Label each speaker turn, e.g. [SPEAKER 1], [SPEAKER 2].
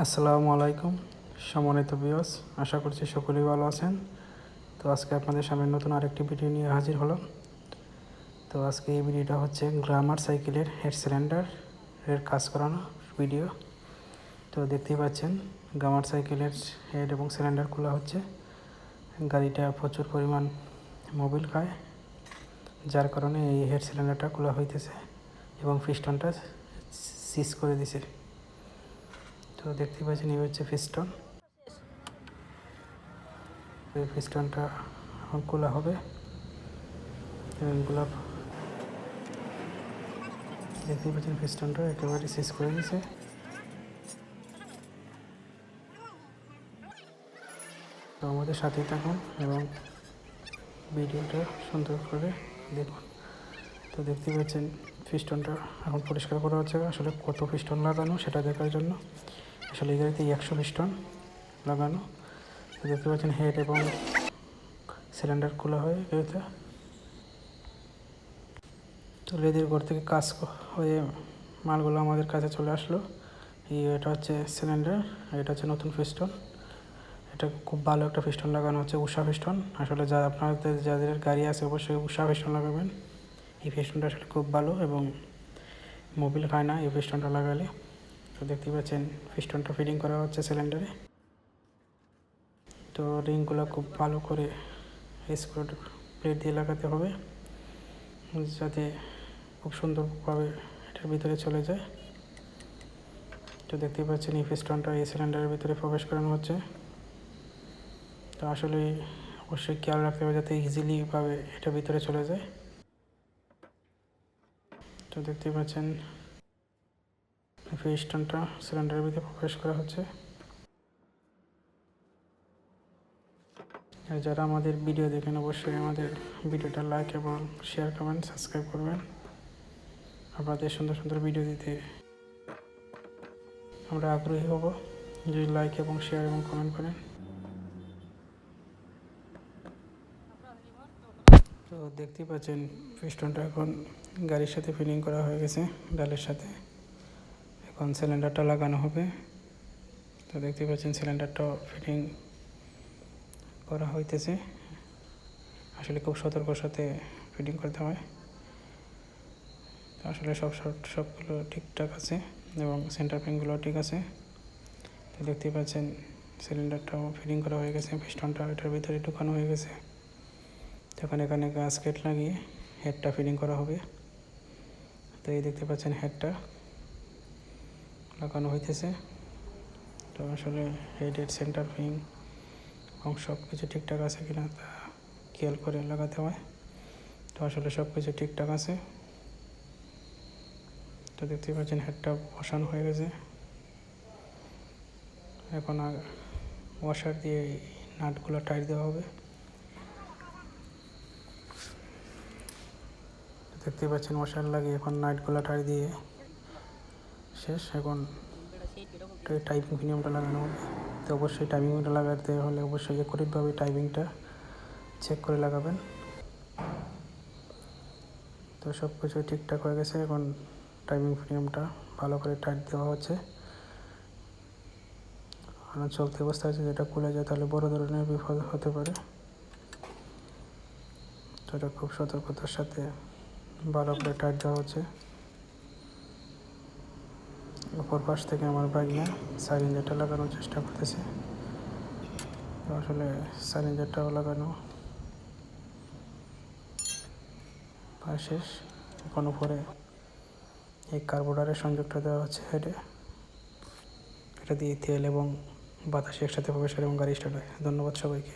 [SPEAKER 1] আসসালামু আলাইকুম, সম্মানিত বিয়স আশা করছি সকলেই ভালো আছেন। তো আজকে আপনাদের সামনে নতুন আরেকটি ভিডিও নিয়ে হাজির হলো তো আজকে এই ভিডিওটা হচ্ছে গ্রামার সাইকেলের হেড সিলিন্ডার এর কাজ করানো ভিডিও তো দেখতেই পাচ্ছেন, গ্রামার সাইকেলের হেড এবং সিলিন্ডার খোলা হচ্ছে। গাড়িটা প্রচুর পরিমাণ মোবিল খায়, যার কারণে এই হেড সিলিন্ডারটা খোলা হইতেছে এবং পিস্টনটা সিজ করে দিছে। তো দেখতে পাচ্ছেন, এই হচ্ছে পিস্টন এই পিস্টনটা এখন খোলা হবে। গোলাপ। দেখতে পাচ্ছেন পিস্টনটা একেবারে শেষ করে দিয়েছে। তো আমাদের সাথেই থাকুন এবং ভিডিওটা সুন্দর করে দেখুন। তো দেখতে পাচ্ছেন পিস্টনটা এখন পরিষ্কার করা হচ্ছে। আসলে কত পিস্টন লাগানো সেটা দেখার জন্য। আসলে এই গাড়িতে একশো পিস্টন লাগানো। দেখতে পাচ্ছেন হেড এবং সিলিন্ডার খোলা হয়ে গাড়িতে তো লেদের ঘর থেকে কাজ হয়ে মালগুলো আমাদের কাছে চলে আসলো। এটা হচ্ছে সিলিন্ডার এটা হচ্ছে নতুন পিস্টন এটা খুব ভালো একটা পিস্টন লাগানো হচ্ছে, উষা পিস্টন আসলে যা আপনাদের যাদের গাড়ি আছে অবশ্যই উষা পিস্টন লাগাবেন। এই পিস্টনটা আসলে খুব ভালো এবং মোবিল খায় না এই পিস্টনটা লাগালে। তো দেখতে পাচ্ছেন পিস্টনটা ফিটিং করা হচ্ছে সিলিন্ডারে তো রিংগুলো খুব ভালো করে স্ক্রু প্লেট দিয়ে লাগাতে হবে, যাতে খুব সুন্দরভাবে এটার ভিতরে চলে যায়। তো দেখতে পাচ্ছেন, এই পিস্টনটা এই সিলিন্ডারের ভিতরে প্রবেশ করানো হচ্ছে। তো আসলে অবশ্যই খেয়াল রাখতে হবে যাতে ইজিলিভাবে এটা ভিতরে চলে যায়। তো দেখতে পাচ্ছেন পিস্টনটা সিলিন্ডারের ভিতরে প্রবেশ করা হচ্ছে। যারা আমাদের ভিডিও দেখেন, অবশ্যই আমাদের ভিডিওটা লাইক এবং শেয়ার কমেন্ট সাবস্ক্রাইব করবেন। আপনাদের সুন্দর সুন্দর ভিডিও দিতে আমরা আগ্রহী হব। যদি লাইক এবং শেয়ার এবং কমেন্ট করেন। তো দেখতেই পাচ্ছেন, পিস্টনটা এখন গাড়ির সাথে ফিলিং করা হয়ে গেছে, ডালের সাথে। এখন সিলিন্ডারটা লাগানো হবে। তো দেখতে পাচ্ছেন সিলিন্ডারটাও ফিটিং করা হইতেছে। আসলে খুব সতর্কর সাথে ফিটিং করতে হয়। আসলে সব শর্ট সবগুলো ঠিকঠাক আছে এবং সেন্টার পিনগুলো ঠিক আছে। তো দেখতে পাচ্ছেন সিলিন্ডারটাও ফিটিং করা হয়ে গেছে পিস্টনটা এটার ভিতরে ঢুকানো হয়ে গেছে। তখন এখানে গাছকেট লাগিয়ে হেডটা ফিটিং করা হবে। তো এই দেখতে পাচ্ছেন হেডটা লাগানো হইতেছে। তো আসলে হেডের সেন্টার ফিং এবং সব কিছু ঠিকঠাক আছে কিনা তা খেয়াল করে লাগাতে হয়। তো আসলে সব কিছু ঠিকঠাক আছে। তো দেখতে পাচ্ছেন হেডটা বসানো হয়ে গেছে। এখন আর ওয়াশার দিয়ে নাটগুলো টাইট দেওয়া হবে। দেখতে পাচ্ছেন ওয়াশার লাগিয়ে এখন নাটগুলো টাইট দিয়ে শেষ, এখন টাইপিং ফিনিয়ামটা লাগানো তো অবশ্যই টাইমিংটা লাগাতে হলে অবশ্যই একুরেটভাবে টাইমিংটা চেক করে লাগাবেন। তো সব কিছু ঠিকঠাক হয়ে গেছে, এখন টাইমিং ফিনিয়ামটা ভালো করে টাইট দেওয়া হচ্ছে। আর চলতি অবস্থা আছে, যেটা খুলে যায় তাহলে বড় ধরনের বিপদ হতে পারে। তো এটা খুব সতর্কতার সাথে ভালো করে টাইট দেওয়া হচ্ছে। অপর পাশ থেকে আমার বাইকনা সাইলেন্সারটা লাগানোর চেষ্টা করতেছে। আসলে সাইলেন্সারটাও লাগানো প্রায় শেষ। এখন উপরে এই কার্বোডারের সংযোগটা দেওয়া হচ্ছে হেডে। এটা দিয়ে তেল এবং বাতাসে একসাথে প্রবেশ করে এবং গাড়ি স্টার্ট হয়। ধন্যবাদ সবাইকে।